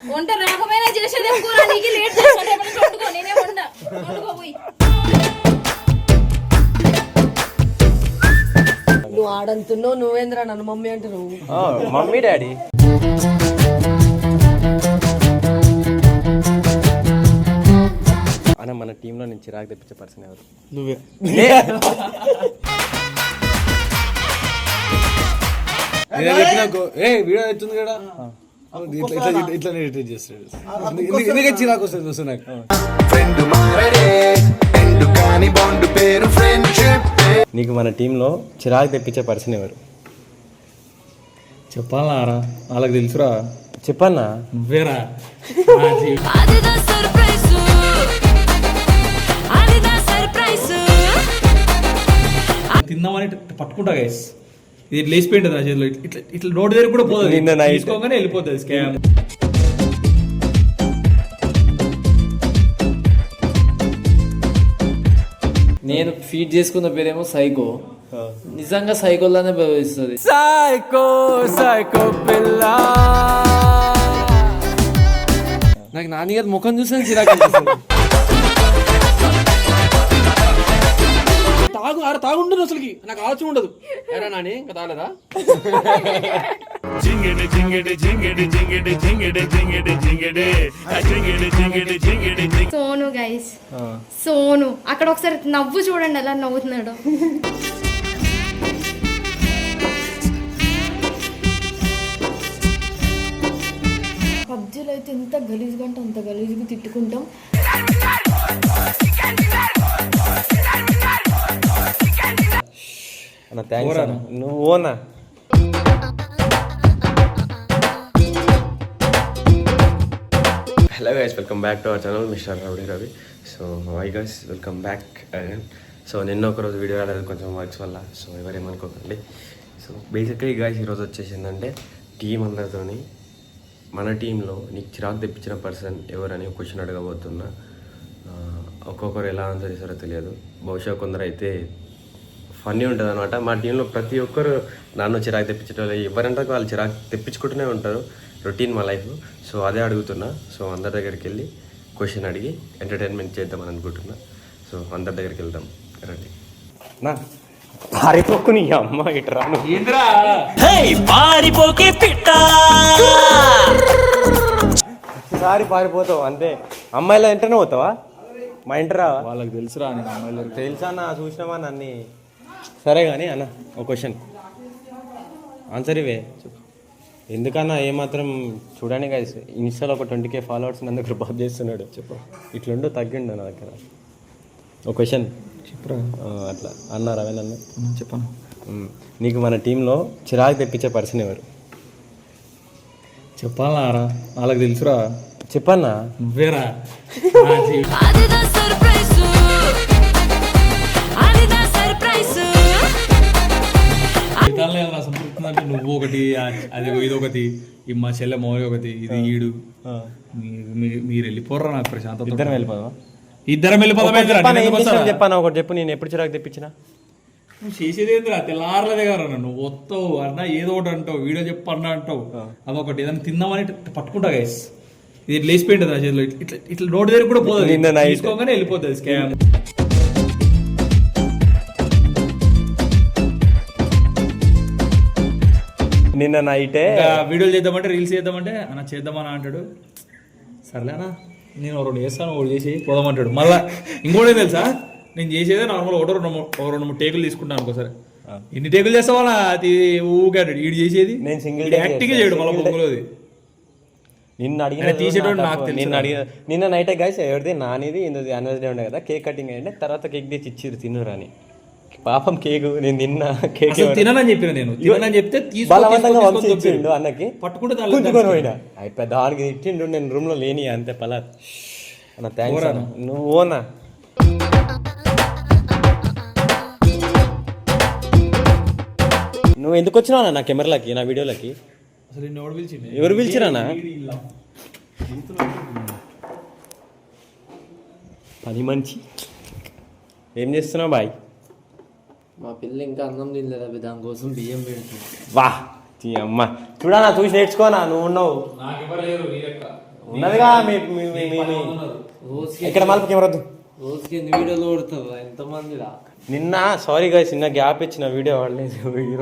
వంట రాకపోయినా చేసేదే కూర నీకు లేట్ చేస్తాడు. వండుకో నేనే వండ. వండుకో పోయి. నువ్వు ఆడంతున్నావు నువ్వేంద్రా నన్ను మమ్మీ అంటే నువ్వు మమ్మీ డాడీ. అన్న మన టీంలో నేను చిరాకు తెప్పించే పర్సన్ ఎవరు? నువ్వే. వీడియో అవుతుంది కదా? ఇట్లా చేస్తాడు. చిరాకు వస్తుంది చూస్తే నాకు? ఫ్రెండ్ మారడే ఎండు కాని బాండ్ పేరు ఫ్రెండ్షిప్ నీకు మన టీంలో చిరాకు తెప్పించే పర్సన్ ఎవరు? చెప్పాలరా వాళ్ళకి తెలుసురా? చెప్పన్నా? నువ్వేరా తిందామని పట్టుకుంటా గైస్ ఇది లేచిపోయింటుంది నా చేతిలో. ఇట్లా ఇట్లా నోటి దగ్గర కూడా పోతుంది నిన్న. తీసుకోగానే వెళ్ళిపోతుంది స్కామ్ నేను ఫీడ్ చేసుకున్న పేరేమో సైకో. నిజంగా సైకోలానే భావిస్తుంది సైకో సైకో పిల్ల. నాకు నాని గారి ముఖం చూస్తే చిరాకు అనిపిస్తుంది. తాగు ఆడ తాగుండదు అసలుకి. నాకు ఆలోచన ఉండదు. ఎరా నాని ఇంకా తాగలేదా? సోను గైస్ సోను. అక్కడ ఒకసారి నవ్వు చూడండి ఎలా నవ్వుతున్నాడు. పబ్జీలో అయితే ఎంత గలీజ్గా అంటే అంత గలీజ్గా తిట్టుకుంటాం. అన్న థ్యాంక్స్ అన్న. నువ్వు ఓనా? Hello guys welcome back to our channel mister rowdy Ravi so I guys welcome back again so నిన్న ఒక రోజు వీడియో రాలేదు కొంచెం వర్క్స్ వల్ల సో ఎవరేమనుకోకండి. సో బేసిక్గా గైస్ ఈరోజు వచ్చేసిందంటే టీం అందరితోని మన టీంలో నీకు చిరాకు తెప్పించిన పర్సన్ ఎవరని క్వశ్చన్ అడగబోతున్నా. ఒక్కొక్కరు ఎలా ఆన్సర్ చేస్తారో తెలియదు. బహుశా కొందరు అయితే ఫన్నీ ఉంటుంది అనమాట మా టీంలో ప్రతి ఒక్కరు నన్ను చిరాకు తెప్పించడం ఎవరంటే వాళ్ళు చిరాకు తెప్పించుకుంటూనే ఉంటారు రొటీన్ మా లైఫ్ సో అదే అడుగుతున్నా. సో అందరి దగ్గరికి వెళ్ళి క్వశ్చన్ అడిగి ఎంటర్టైన్మెంట్ చేద్దామని అనుకుంటున్నా. సో అందరి దగ్గరికి వెళ్దాం. రండి. నా పారిపోకు నీ అమ్మ ఇటు రాను. సారి పారిపోతావు అంతే. అమ్మాయిల వెంటనే పోతావా? మా ఇంటి రావా? వాళ్ళకి తెలుసురా తెలుసా అన్న చూసినావా నన్ను సరే కానీ అన్న ఒక క్వశ్చన్ ఆన్సర్ ఇవే. ఎందుకన్నా ఏమాత్రం చూడండి గైస్ ఇన్స్టాలో ఒక ట్వంటీ కే ఫాలోవర్స్ నన్ను దగ్గర బాబ్ చేస్తున్నాడు. చెప్పు. ఇట్లుండు తగ్గిండు నా దగ్గర. ఒక క్వశ్చన్ చెప్పురా? అట్లా. అన్నారా నన్ను. చెప్పాను. నీకు మన టీంలో చిరాకు తెప్పించే పర్సన్ ఎవరు? చెప్పాలరా వాళ్ళకి తెలుసురా. చెప్పన్నా? నువ్వేరా? నువ్వు ఒకటి అది ఇది ఒకటి ఈ మా చెల్లె మౌలి ఒకటి ఇది ఈడు. మీరు వెళ్ళిపోర్రా నాకు ప్రశాంతత ఇద్దరం వెళ్ళిపోదామా? ఇద్దరం వెళ్ళిపోదాం చెప్పాను ఒకటి చెప్పు నేను ఎప్పుడు చిరాకు తెప్పించినా? నువ్వు చేసేది ఏందిరా? తెల్లారలేదే కదా నువ్వు వస్తావు అన్న ఏదో ఒకటి అంటావు వీడియో చెప్పు అన్న అంటావు. అదొకటి ఏదైనా తిందామని పట్టుకుంటా గైస్ ఇది లేచిపోయింటుంది నా చేతిలో. ఇట్లా ఇట్లా నోటి దగ్గర కూడా పోతుంది. తీసుకోగానే వెళ్ళిపోతుంది స్కామ్ నిన్న నైటే వీడియోలు చేద్దామంటే రీల్స్ చేద్దామంటే అన్న చేద్దామని అంటాడు. సర్లేనా నేను రెండు చేస్తాను ఒకటి చేసి పోదామంటాడు మళ్ళా ఇంకోటి తెలుసా? నేను చేసేదే నార్మల్ ఒకటో రెండు ఒక రెండు మూడు టేకులు తీసుకుంటాను అనుకోసారి. ఎన్ని టేకులు చేస్తావా? అది ఊగాడు ఈడు చేసేది నేను take యాక్టింగ్. చేయడు మళ్ళీ. బొంగులోది నిన్న అడిగిన తీసేటోడు నాకు. నిన్న అడిగిన నిన్న నైట్ గైస్ ఎవరిది? నానిది ఇందుది యానివర్సరీ ఉండే కదా కేక్ కటింగ్ అయ్యిండే తర్వాత కేక్ తెచ్చి తిన్నురు అని. పాపం కేక్ నేను నిన్న కేక్ తిననని చెప్పిన నేను. తిననని చెప్తే బలవంతంగా అన్నకి. పట్టుకుంటే గుంజుకొని పోయినా. అయిపోయి దానికి ఇచ్చిండు నేను రూమ్లో లేని అంతే పలా అన్న థ్యాంక్స్ అన్న. నువ్వు ఓనా నువ్వు ఎందుకు వచ్చినావు నా కెమెరాలకి నా వీడియోలకి? అసలు ఎవడు పిలిచింది ఎవరు పిలిచిరానా పని మంచి. ఏం చేస్తున్నావు బాయ్? మా పిల్ల ఇంకా అన్నం తినలేదు దానికోసం బియ్యం పెడుతుంది. వా తీ అమ్మ. చూడనా చూసి నేర్చుకోనా? నువ్వు ఉన్నావు. నీ ఉన్నదిగా మీ ఇక్కడ మళ్ళీ కెమెరా రోజుకి ఎన్ని వీడియోలు కొడుతుంది ఎంతమంది రా నిన్న సారీ గా చిన్న గ్యాప్ ఇచ్చిన వీడియో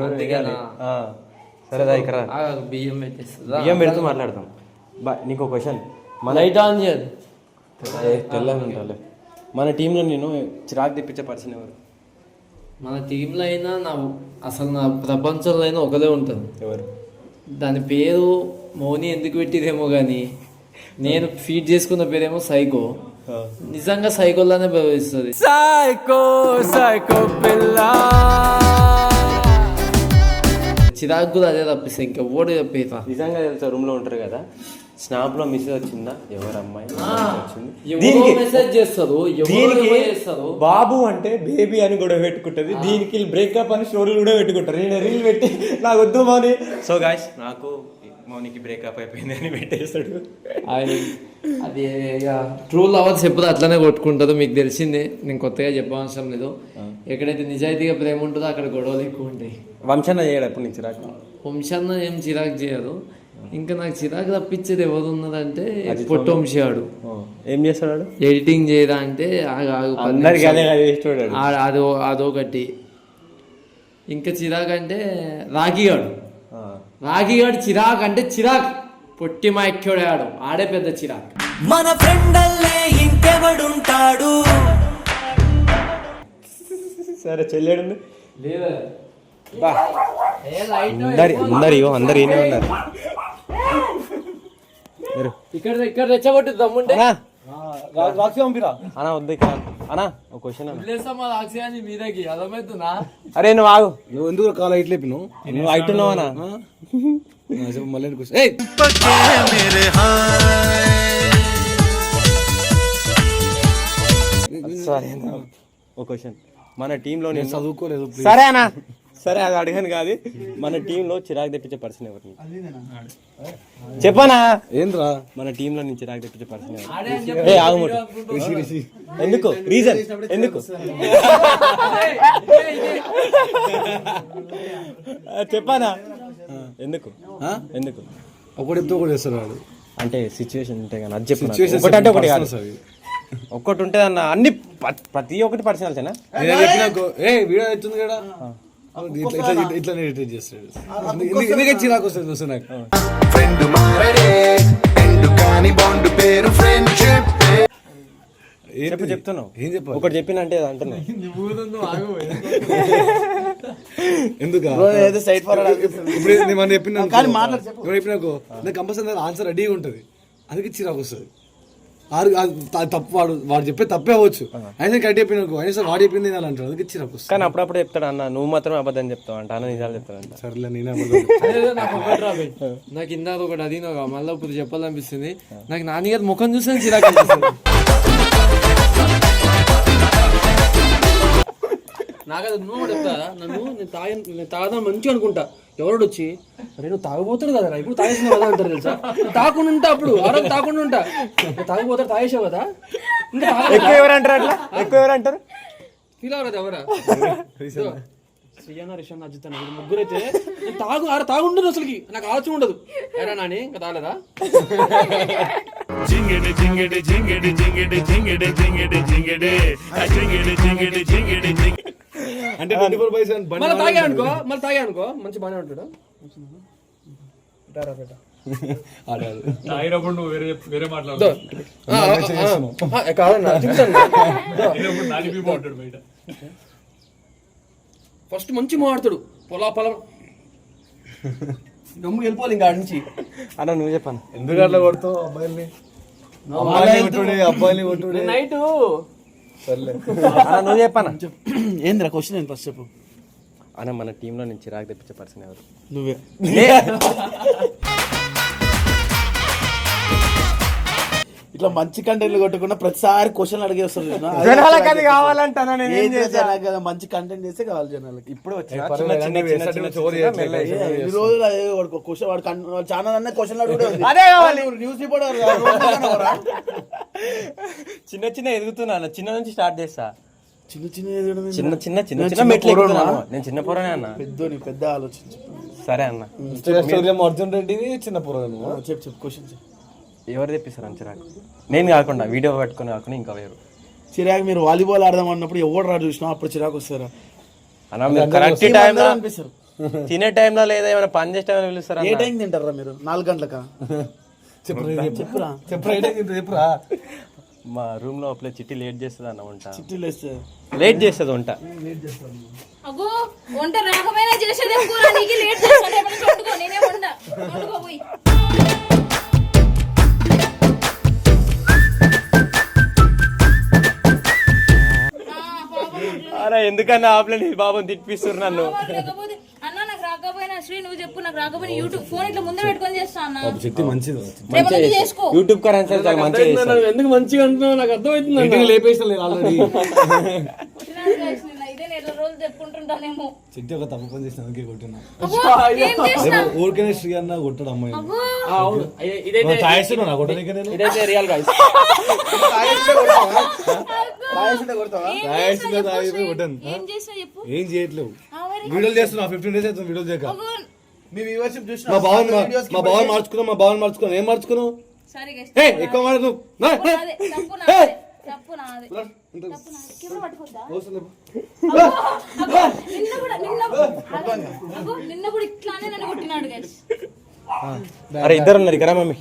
అంతేగానా? ఆ, సరేదా ఇక్కడ బియ్యం పెట్టేస్తుందా? బియ్యం పెడుతూ మాట్లాడదాం. బా నీకు క్వశ్చన్ మన లైట్ ఆన్ చేయదు ఉంటాలే మన టీంలో నేను చిరాకు తెప్పించే పర్సన్ ఎవరు? మన టీంలో అయినా నా అసలు నా ప్రపంచంలో అయినా ఒకదే ఉంటుంది. ఎవరు? దాని పేరు మౌని ఎందుకు పెట్టిదేమో కానీ నేను ఫీడ్ చేసుకున్న పేరేమో సైకో. నిజంగా సైకోలానే భావిస్తుంది సైకో సైకో పిల్ల. చిరాకు కూడా అదే తప్పిస్తే ఇంకెవ్వడు చెప్పేతా నిజంగా తెలుసా రూమ్లో ఉంటారు కదా? స్నాప్లో మెసేజ్ వచ్చిందా? ఎవరు అమ్మాయి వచ్చింది. ఎవరో మెసేజ్ చేస్తారు దీనికి బాబు అంటే బేబీ అని కూడా పెట్టుకుంటది. దీనికి బ్రేకప్ అని స్టోరీలు కూడా పెట్టుకుంటారు. నేను రీల్ పెట్టి నాకు వద్దు మౌని. సో గాయస్ నాకు మౌనికి బ్రేకప్ అయిపోయింది అని పెట్టేస్తాడు. ఆయన అది ఇక ట్రూ లవర్స్ ఎప్పుడు అట్లనే కొట్టుకుంటారు మీకు తెలిసిందే. నేను కొత్తగా చెప్పవసరం లేదు. ఎక్కడైతే నిజాయితీగా ప్రేమ ఉంటుందో అక్కడ గొడవలు ఎక్కువ ఉంటాయి. వంశన్న చేయడు ఎప్పుడు నుంచి రాకు? వంశాన్న ఏం చిరాకు చేయదు. ఇంకా నాకు చిరాకు తప్పించేది ఎవరు ఉన్నదంటే పొట్టు వంశాడు. ఏం చేస్తాడు ఎడిటింగ్ చేయరా అంటే ఆగు, ఆగు, పది అందరికి అదే అదొకటి. ఇంకా చిరాకు అంటే రాఖీగాడు రాఖీగాడు చిరాకు అంటే చిరాకు. పొట్టి మా ఎక్కాడు ఆడు. ఆడే పెద్ద చిరాకు. మన ఫ్రెండల్లే ఇంకెవడుంటాడు? సరే చెల్లెడు లేదా అందరి అందరు ఏనే ఉన్నారు. ఇక్కడ ఇక్కడ రెచ్చగొట్టి దమ్ముంటే? రాక్షి పంపిరా అన్నా వద్దు ఇక్కడ. అన్నా ఒక క్వశ్చన్ అన్న. వదిలేస్తామా రాక్షయాన్ని మీదకి అర్థమవుతుందా అరే నువ్వు ఆగు. నువ్వు ఎందుకు కాల్ ఇట్లా లేపినావు నువ్వు ఆ, చెప్పు మళ్ళీ సారీ ఒక క్వశ్చన్ మన టీంలో నేను చదువుకోలేదు సరే అన్న. సరే అది అడగను కాదు. మన టీంలో చిరాకు తెప్పించే పర్సన్ ఎవరు చెప్పనా? ఏంద్రా? మన టీంలో నుంచి చిరాకు తెప్పించే పర్సన్ ఎవరు? ఏ ఆగుముట్టు ఎందుకు? రీజన్? ఎందుకు? చెప్పానా? ఎందుకు? ఎందుకు? ఒకటి చెప్తే ఒకటి చేస్తాడు వాడు. అంటే సిచ్యువేషన్ ఉంటే కానీ అది చెప్పు నాకు. Situations ఒకటి అంటే ఒకటి కాదు. ఒక్కటి ఉంటే అన్న అన్ని ప్రతి ఒక్కటి పర్సనల్సేనా నేను ఏ వీడియో అవుతుంది కదా? చేస్తాడు. వస్తుంది వస్తుంది నాకు? ఫ్రెండ్ మారడే ఎండు కాని బాండ్ పేరు ఫ్రెండ్షిప్ చెప్పు చెప్తున్నావు. ఏం ఒకటి చెప్పిన అంటే అది అంటున్నావు ఎందుకు? ఇప్పుడు నేను మనం చెప్పిన ఇప్పుడు చెప్పినాకో నాకు కంపల్సరీ ఆన్సర్ రెడీగా ఉంటుంది. అందుకే చిరాకు వస్తుంది. ఆరు అది తప్పు వాడు వాడు చెప్పే తప్పే అవ్వచ్చు. అయినా కరెక్ట్ చెప్పినాకో అయినా సరే వాడు చెప్పింది నేను అంటాడు అందుకే వస్తుంది. కానీ అప్పుడప్పుడు చెప్తాడు అన్న నువ్వు మాత్రం అబద్ధం చెప్తావు అంట అన్న నిజాలు చెప్తాడంట సర్లే నేనే నాకు ఇందాక ఒకటి అడిగినావు మళ్ళీ ఇప్పుడు చెప్పాలనిపిస్తుంది. నాకు నాన్నగారి ముఖం చూస్తే చిరాకు అది నువ్వు చెప్తా నన్ను నేను తాగ నేను తాగదాం మంచిగా అనుకుంటా. ఎవరోడు వచ్చి అరే నువ్వు తాగబోతాడు కదా ఇప్పుడు తాగేసిన కదా అంటారు తెలుసా? నేను తాగకుండా ఉంటా అప్పుడు ఆ రోజు తాగకుండా ఉంటా తాగబోతాడు తాగేసావు కదా ఇంకా ఎక్కువ ఎవరు అంటారు అట్లా? ఎక్కువ ఎవరు అంటారు? ఫీల్ అవ్వలేదు ఎవరా? శ్రీయన్న రిషన్న అజిత్ అన్న వీళ్ళు ముగ్గురు అయితే నేను తాగు ఆడ తాగుండదు అసలుకి నాకు ఆలోచన ఉండదు. ఎరా నాని ఇంకా తాగలేదా? అంటే ట్వంటీ ఫోర్ బై సెవెన్ మళ్ళీ తాగా అనుకో మళ్ళీ తాగా అనుకో మంచి బాగానే ఉంటాడు. తాగినప్పుడు నువ్వు వేరే వేరే మాట్లాడు. కాదన్నా చెప్తాను. బయట. ఫస్ట్ మంచి మాట్లాడతాడు పొలా పొలం. గమ్ము వెళ్ళిపోవాలి ఇంకా నుంచి. అన్న నువ్వు చెప్పాను. ఎందుకు అట్లా కొడతావు అబ్బాయిల్ని? అబ్బాయిని కొట్టుడే అబ్బాయిని కొట్టుడే. నైట్ నువ్వు చెప్పాను ఏంద్రా క్వశ్చన్ నేను ఫస్ట్ చెప్పు. అన్న మన టీంలో నుంచి చిరాకు తెప్పించే పర్సన్ ఎవరు? నువ్వే. ఇట్లా మంచి కంటెంట్లు కొట్టకుండా ప్రతిసారి క్వశ్చన్ అడిగే వస్తారు చూసినా? అది జనాలకు అది కావాలంటానా నేను ఏం ఏంటి చేశా? జనాలకు కదా మంచి కంటెంట్ చేస్తే కావాలి జనాలకి ఇప్పుడు. ఈ రోజు అదే వాడు క్వశ్చన్ వాడు ఛానల్ అన్న క్వశ్చన్. అదే కావాలి. News reporter? చిన్న చిన్న ఎదుగుతున్నా చిన్న నుంచి స్టార్ట్ చేస్తా చిన్న చిన్న? చిన్న చిన్న చిన్న నేను చిన్న మెట్లు నేను చిన్న పొరనే అన్న పెద్దోని పెద్ద ఆలోచించు సరే అన్న అర్జున్ రెడ్డిని చిన్న పురాణం చెప్పు చెప్పు క్వశ్చన్ చెప్పు ఎవరు తెప్పిస్తారు అని చిరాకు? నేను కాకుండా వీడియో పట్టుకొని కాకుండా ఇంకా వేరు. చిరాకు మీరు వాలీబాల్ ఆడదాం అన్నప్పుడు ఎవడు రాడు చూసినా అప్పుడు చిరాకు వస్తారా అన్న మీరు కరెక్ట్ టైంలో అనిపిస్తారు? తినే టైంలో లేదా ఏమైనా పని చేసే టైంలో పిలుస్తారా ఏ టైం తింటారా మీరు? నాలుగు గంటలకా? చెప్పురా మా రూమ్లో అప్పుడే చిట్టి లేట్ చేస్తుంది అన్న వంట. వేస్తే లేట్ చేస్తుంది వంట. అగో వంట రాకమైనా చేసేదేం కూర నీకు లేట్ చేస్తాను. ఏమైనా వండుకో నేనే వండ. వండుకో పోయి. అరే ఎందుకన్నా ఆపలేని బాబుని తిప్పిస్తారు నన్ను? అన్న నాకు రాకపోయినా శ్రీ నువ్వు చెప్పు నాకు రాకపోయినా యూట్యూబ్ ఫోన్ ఇట్లా ముందే పెట్టుకొని చేస్తా అన్న. శక్తి మంచిది రేపు నుంచి చేసుకో. యూట్యూబ్ కరెన్సీ చాలా మంచిగా చేస్తారు. ఎందుకు మంచిగా అంటున్నావు? నాకు అర్థమవుతుంది ఇంటికి లేపేసిన నేను ఆల్రెడీ తినాలి guys, నిన్న ఇదే నెల రోజులు చెప్పుకుంటుంటానేమో. శక్తి ఒక తప్పు పని చేసిన అందుకే కొట్టినా. అబ్బో, ఏం చేస్తా రేపు ఊరికనే శ్రీ అన్న కొట్టాడు అమ్మాయి అబ్బో, అవును. ఇదైతే తాగేస్తున్నావు నా కొట్టడానికి నేను. ఇదైతే రియల్ గాయస్ ఏం తాగేసిందే చేస్తా తాగేసి చెప్పు, కొట్టాను ఏం చేస్తా చెప్పు. ఏం చేయట్లేవు. ఆ, మరి. వీడియోలు చేస్తున్నా ఫిఫ్టీన్ డేస్ అవుతుంది వీడియోలు చేయక. అబ్బో, మీ మా బావన్ మా బావన్ మార్చుకున్నావు మా బావన్ మార్చుకున్నావు. ఏం మార్చుకున్నావు? ఎక్కువ అరే ఇద్దరు ఉన్నారు ఇక్కడ mummy.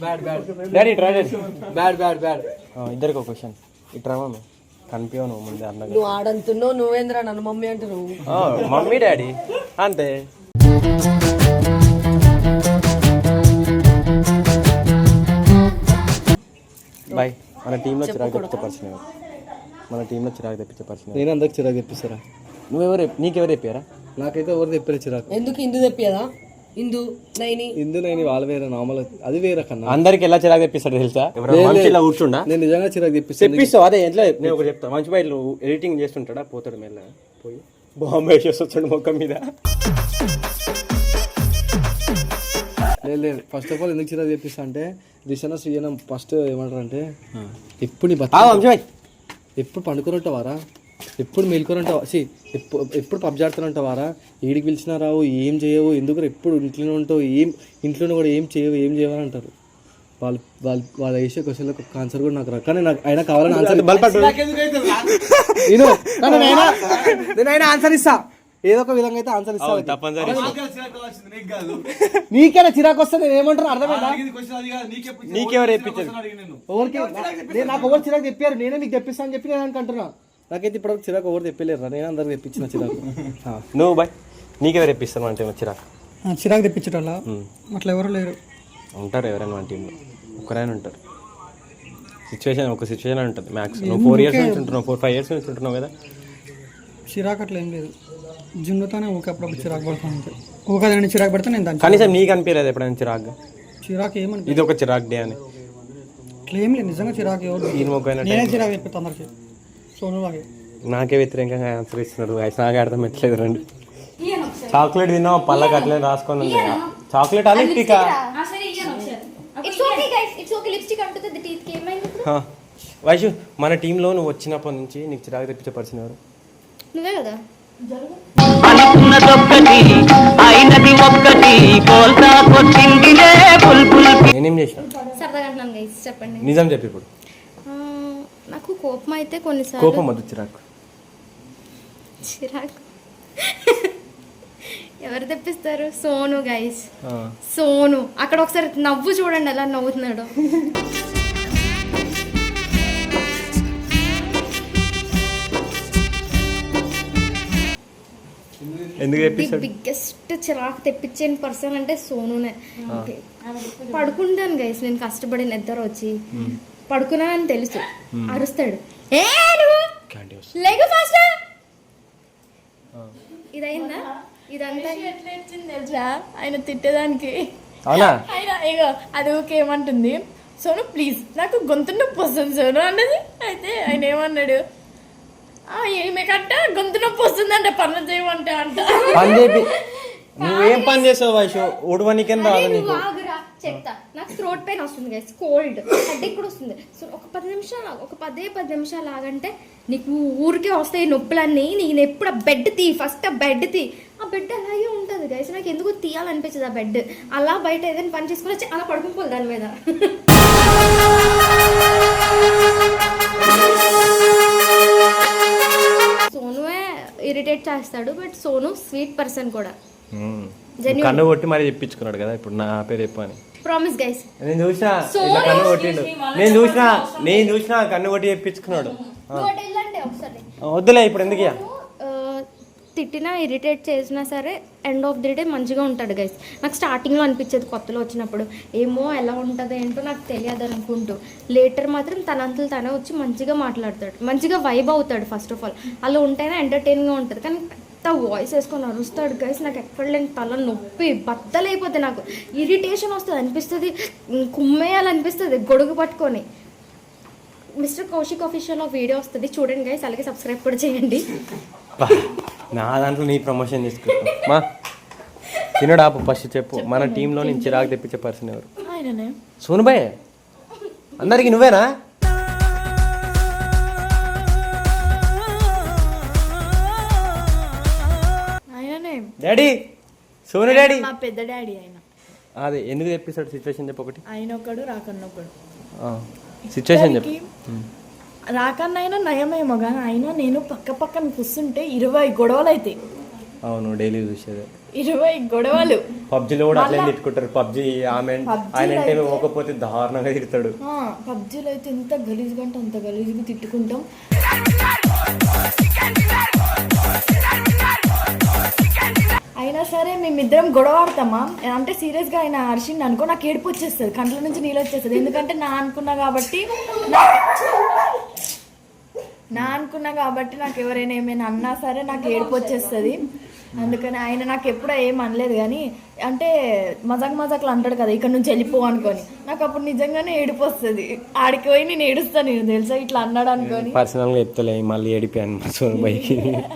Daddy try bad bad bad ఇద్దరికి ఒక క్వశ్చన్ ఇట్రా మమ్మీ. కనిపించవు నువ్వు ముందే అన్నగా. నువ్వు ఆడంతున్నావు నువ్వేంద్రా నన్ను మమ్మీ అంటే నువ్వు ఆ, మమ్మీ డాడీ అంతే. బాయ్. మన టీంలో చిరాకు తెప్పించే పర్సన్ ఎవరు మన టీంలో చిరాకు తెప్పించే పర్సన్ ఎవరు? నేను అందరికి చిరాకు తెప్పిస్తారా? నువ్వెవరు నీకెవరు చెప్పారా నాకైతే ఎవరు తెప్పారు చిరాకు. ఎందుకు ఇందు తెప్పియదా? ఇందు నైని. ఇందు నేను వాళ్ళు వేరే నార్మల్ అది వేరే కన్నా. అందరికి ఎలా చిరాకు తెప్పిస్తాడు తెలుసా? ఇలా కూర్చుండా? నేను నిజంగా చిరాకు తెప్పిస్తాను తెప్పిస్తావు అదే ఎట్లా నేను ఒకటి చెప్తా. మంచి బయట ఎడిటింగ్ చేస్తుంటాడా? పోతాడు మెల్ల పోయి బాంబే వచ్చాడు మొక్కం మీద. లేదు లేదు. ఫస్ట్ ఆఫ్ ఆల్ ఎందుకు చిరాకు తెప్పిస్తా అంటే దిశన శ్రీజనం ఫస్ట్ ఏమంటారు అంటే ఎప్పుడు నీ వంశీ ఎప్పుడు పండుకున్నట్టవారా ఎప్పుడు మేల్కొనంటావా? సి ఎప్పుడు ఎప్పుడు పబ్జి ఆడుతున్నట్టవారా ఈడికి పిలిచినా రావు ఏం చేయవు ఎందుకు ఎప్పుడు ఇంట్లోనే ఉంటావు ఏం ఇంట్లోనే కూడా ఏం చేయవు ఏం చేయవు అని అంటారు. వాళ్ళు వాళ్ళు వాళ్ళు వేసే క్వశ్చన్లకు ఆన్సర్ కూడా నాకు రా. కానీ నాకు అయినా కావాలని ఆన్సర్ నేను నేనైనా ఆన్సర్ ఇస్తా. ఏదో ఒక విధంగా అయితే ఆన్సర్ ఇస్తా తప్పనిసరి. నీకేనా చిరాకు వస్తే నేను ఏమంటాను అర్థమైందా? నీకెవరు నేను నాకు ఎవరు చిరాకు తెప్పారు నేనే నీకు తెప్పిస్తా అని చెప్పి నేను అనుకుంటున్నా నాకైతే ఇప్పుడు చిరాకు ఎవరు తెప్పలేరు నేను అందరికి తెప్పించిన చిరాకు. నువ్వు బాయ్. నీకెవరు తెప్పిస్తాను అంటే చిరాకు? చిరాకు తెప్పించటల్లా అట్లా ఎవరు లేరు. ఉంటారు ఎవరైనా మన టీంలో ఒక్కరైనా ఉంటారు. సిచ్యువేషన్ ఒక సిచ్యువేషన్ ఉంటుంది. మ్యాక్స్ నువ్వు ఫోర్ ఇయర్స్ నుంచి ఉంటున్నావు. ఫోర్ ఫైవ్ ఇయర్స్ నుంచి ఉంటున్నావు కదా. చిరాకు అట్లా ఏం లేదు. జున్నుతోనే ఊకే అప్పుడప్పుడు చిరాకు పడుతూ ఉంటాయి ఊకే దాన్ని చిరాకు పెడితే నేను దాన్ని కనీసం నీకు అనిపించలేదు ఎప్పుడైనా చిరాకు చిరాకు ఏమని ఇది ఒక చిరాక్ డే అని. అట్లా ఏం లేదు. నిజంగా చిరాకు ఎవరు నేనే చిరాకు చెప్పి లాగే నాకే వ్యతిరేకంగా ఆన్సర్ ఇస్తున్నారు. నాకే అర్థం ఎట్లేదు రండి. చాక్లెట్ తిన్నావు? పళ్ళకి అట్లే రాసుకొని ఉంది చాక్లెట్ అది టీకా ఆ, సరే ఇయ్యను ఒకసారి. It's okay guys it's okay lipstick అంటుంది టీత్కి ఏమైంది ఇప్పుడు? హా. వైషు మన టీంలో నువ్వు వచ్చినప్పటి నుంచి నీకు చిరాకు తెప్పించే పర్సన్ ఎవరు? నువ్వే కదా. నేనేం చేసిన? నిజం చెప్పి ఇప్పుడు. కోపం అయితే కొన్నిసార్లు కోపం వద్దు చిరాకు. చిరాకు. ఎవరు తెప్పిస్తారు? సోను గైస్ సోను. అక్కడ ఒకసారి నవ్వు చూడండి ఎలా నవ్వుతున్నాడు. బిగ్గెస్ట్ చిరాకు తెప్పించిన పర్సన్ అంటే సోనునే. పడుకుంటాను గైస్ నేను కష్టపడి నిద్ర వచ్చి పడుకున్నానని తెలుసు. అరుస్తాడు. ఏ నువ్వు? లేగు ఫాస్ట్. ఇదైందా? ఇదంతా తెలుసా? ఆయన తిట్టేదానికి. అవునా? ఆయన ఇగో అది ఏమంటుంది? సోను ప్లీజ్ నాకు గొంతు నొప్పి వస్తుంది సోను అన్నది. అయితే ఆయన ఏమన్నాడు? "ఆ, ఈమె కట్ట గొంతు నొప్పి వస్తుందంట పనులు చేయమంటే అంట. పని నువ్వేం పని చేసావు వైషు? ఉడవనికేం రాదు నీకు. చెప్తా. నాకు థ్రోట్ పెయిన్ వస్తుంది గైస్ కోల్డ్ హెడ్ఏక్ కూడా వస్తుంది. సో ఒక పది నిమిషాలు ఒక పదే పది నిమిషాలు ఆగంటే నీకు ఊరికే వస్తాయి నొప్పులన్నీ. నేను ఎప్పుడు బెడ్ తీ ఫస్ట్ ఆ బెడ్ తీ ఆ బెడ్ అలాగే ఉంటుంది గైస్ నాకు ఎందుకు తీయాలనిపించదు ఆ బెడ్ అలా బయట ఏదైనా పని చేసుకుని వచ్చి అలా పడుకుపోదు దాని మీద. సోనువే ఇరిటేట్ చేస్తాడు బట్ సోను స్వీట్ పర్సన్ కూడా. కన్ను కొట్టి మరి చెప్పించుకున్నాడు కదా ఇప్పుడు నా పేరు చెప్పు అని. ప్రామిస్ గైస్ నేను చూసినా So- ఇట్లా కన్ను కొట్టిండు. నేను చూసినా నేను చూసినా కన్ను కొట్టి చెప్పించుకున్నాడు వద్దులే ఇప్పుడు ఎందుకు తిట్టినా ఇరిటేట్ చేసినా సరే ఎండ్ ఆఫ్ ది డే మంచిగా ఉంటాడు గైస్ నాకు స్టార్టింగ్లో అనిపించేది కొత్తలో వచ్చినప్పుడు. ఏమో ఎలా ఉంటుందో ఏంటో నాకు తెలియదు అనుకుంటూ. లేటర్ మాత్రం తనంతలు తనే వచ్చి మంచిగా మాట్లాడతాడు. మంచిగా వైబ్ అవుతాడు ఫస్ట్ ఆఫ్ ఆల్ అలా ఉంటేనే ఎంటర్టైనింగ్గా ఉంటుంది. కానీ పెద్ద వాయిస్ వేసుకొని అరుస్తాడు గైస్ నాకు ఎక్కడ లేని తల నొప్పి బద్దలైపోతుంది నాకు ఇరిటేషన్ వస్తుంది అనిపిస్తుంది కుమ్మేయాలనిపిస్తుంది గొడుగు పట్టుకొని. మిస్టర్ కౌశిక్ ఆఫీషియల్ వీడియో వస్తుంది. చూడండి గైస్ అలాగే సబ్స్క్రైబ్ కూడా చేయండి. నా దాంట్లో నీ ప్రమోషన్ తీసుకుంటా. మా తినడు ఆపు ఫస్ట్ చెప్పు. మన టీంలో నేను చిరాకు తెప్పించే పర్సన్ ఎవరు? సోనుబాయ్? అందరికి నువ్వేనా? డాడీ సోను డాడీ మా పెద్ద డాడీ ఆయన. అదే ఎందుకు తెప్పిస్తాడు సిచ్యువేషన్ చెప్పు ఒకటి? ఆయన ఒకడు రాకన్నొకడు సిచ్యువేషన్ చెప్పు. రాకన్న అయినా నయమేమో కానీ అయినా నేను పక్క పక్కన కూర్చుంటే ఇరవై గొడవలు అవుతాయి అవును డైలీ చూసేది. ఇరవై గొడవలు. పబ్జీలో కూడా అట్లే తిట్టుకుంటారు. పబ్జీ ఆమె ఆయన అంటే అయితే- పోకపోతే దారుణంగా తిడతాడు. పబ్జీలో అయితే ఎంత గలీజ్గా అంటే అంత గలీజ్గా తిట్టుకుంటాం. ఇద్దరం గొడవ ఆడతామా? అంటే సీరియస్గా ఆయన అరిచింది అనుకో నాకు ఏడుపు వచ్చేస్తుంది కంట్ల నుంచి నీళ్ళు వచ్చేస్తుంది. ఎందుకంటే నా అనుకున్నా కాబట్టి నా- అనుకున్నా కాబట్టి నాకు ఎవరైనా ఏమైనా అన్నా సరే నాకు ఏడుపు వచ్చేస్తుంది. అందుకని ఆయన నాకు ఎప్పుడూ ఏం అనలేదు కానీ అంటే మజాక్ మజాక్లు అంటాడు కదా ఇక్కడ నుంచి వెళ్ళిపో అనుకొని. నాకు అప్పుడు నిజంగానే ఏడుపు వస్తుంది. ఆడికి పోయి నేను ఏడుస్తాను నేను తెలుసా? ఇట్లా అన్నాడు అనుకోని. పర్సనల్గా చెప్తలే మళ్ళీ ఏడిపోయాను మా సోను బైకి